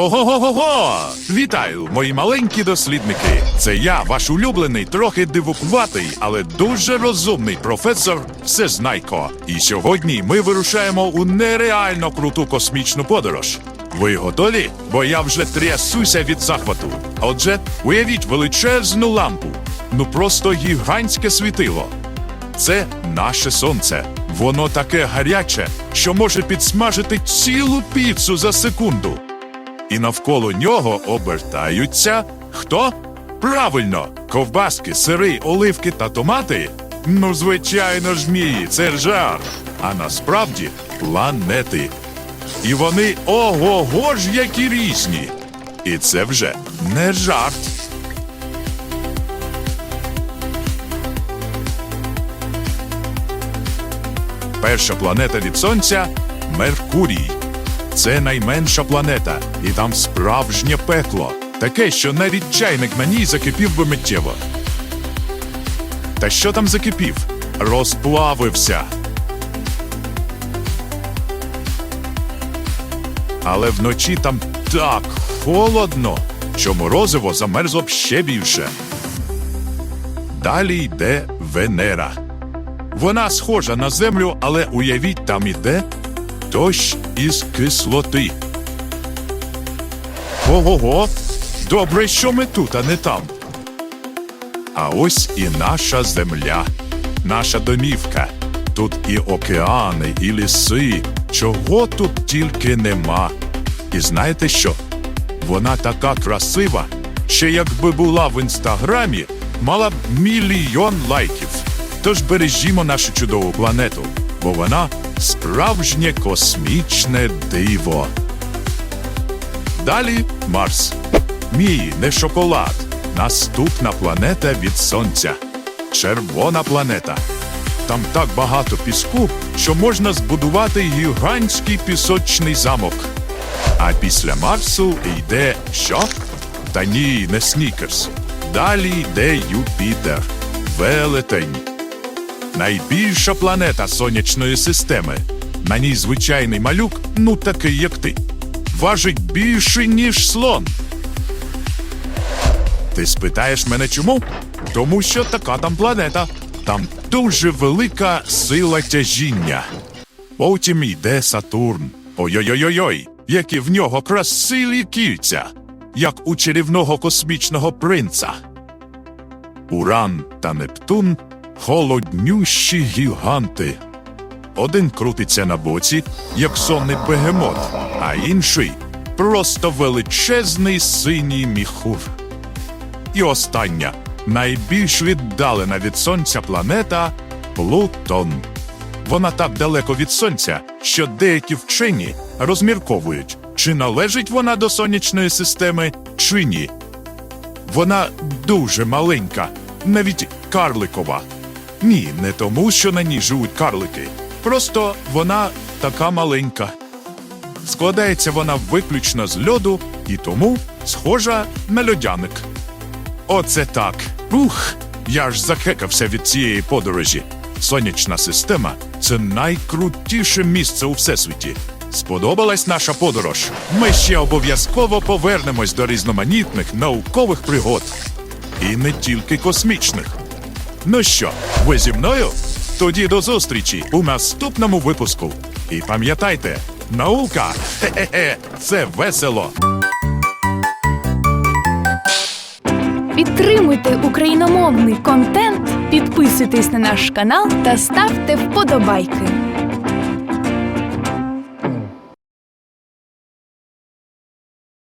Ого-го-го-го! Вітаю, мої маленькі дослідники. Це я, ваш улюблений, трохи дивукуватий, але дуже розумний професор Всезнайко. І сьогодні ми вирушаємо у нереально круту космічну подорож. Ви готові? Бо я вже трясуся від захвату. Отже, уявіть величезну лампу. Ну просто гігантське світило. Це наше сонце. Воно таке гаряче, що може підсмажити цілу піцу за секунду. І навколо нього обертаються хто? Правильно, ковбаски, сири, оливки та томати. Ну, звичайно ж, мій, це жарт. А насправді планети. І вони ого-го ж які різні. І це вже не жарт. Перша планета від Сонця Меркурій. Це найменша планета, і там справжнє пекло. Таке, що навіть чайник на ній закипів би миттєво. Та що там закипів? Розплавився. Але вночі там так холодно, що морозиво замерзло б ще більше. Далі йде Венера. Вона схожа на землю, але уявіть, там іде дощ із кислоти. Ого-го, добре, що ми тут, а не там. А ось і наша земля, наша домівка. Тут і океани, і ліси, чого тут тільки нема. І знаєте що? Вона така красива, що якби була в інстаграмі, мала б мільйон лайків. Тож бережімо нашу чудову планету, бо вона справжнє космічне диво. Далі Марс. Мій не шоколад. Наступна планета від Сонця. Червона планета. Там так багато піску, що можна збудувати гігантський пісочний замок. А після Марсу йде що? Та ні, не Снікерс. Далі йде Юпітер. Велетень. Найбільша планета сонячної системи. На ній звичайний малюк, ну такий, як ти. Важить більше, ніж слон. Ти спитаєш мене чому? Тому що така там планета. Там дуже велика сила тяжіння. Потім йде Сатурн. Ой-ой-ой-ой, які в нього красиві кільця, як у чарівного космічного принца. Уран та Нептун холоднющі гіганти. Один крутиться на боці, як сонний бегемот, а інший просто величезний синій міхур. І остання, найбільш віддалена від сонця планета Плутон. Вона так далеко від сонця, що деякі вчені розмірковують, чи належить вона до сонячної системи, чи ні. Вона дуже маленька, навіть карликова. Ні, не тому, що на ній живуть карлики. Просто вона така маленька. Складається вона виключно з льоду і тому схожа на льодяник. Оце так. Ух, я ж захекався від цієї подорожі. Сонячна система це найкрутіше місце у всесвіті. Сподобалась наша подорож. Ми ще обов'язково повернемось до різноманітних наукових пригод. І не тільки космічних. Ну що, ви зі мною? Тоді до зустрічі у наступному випуску. І пам'ятайте, наука хе-хе-хе, це весело. Підтримуйте україномовний контент, підписуйтесь на наш канал та ставте вподобайки.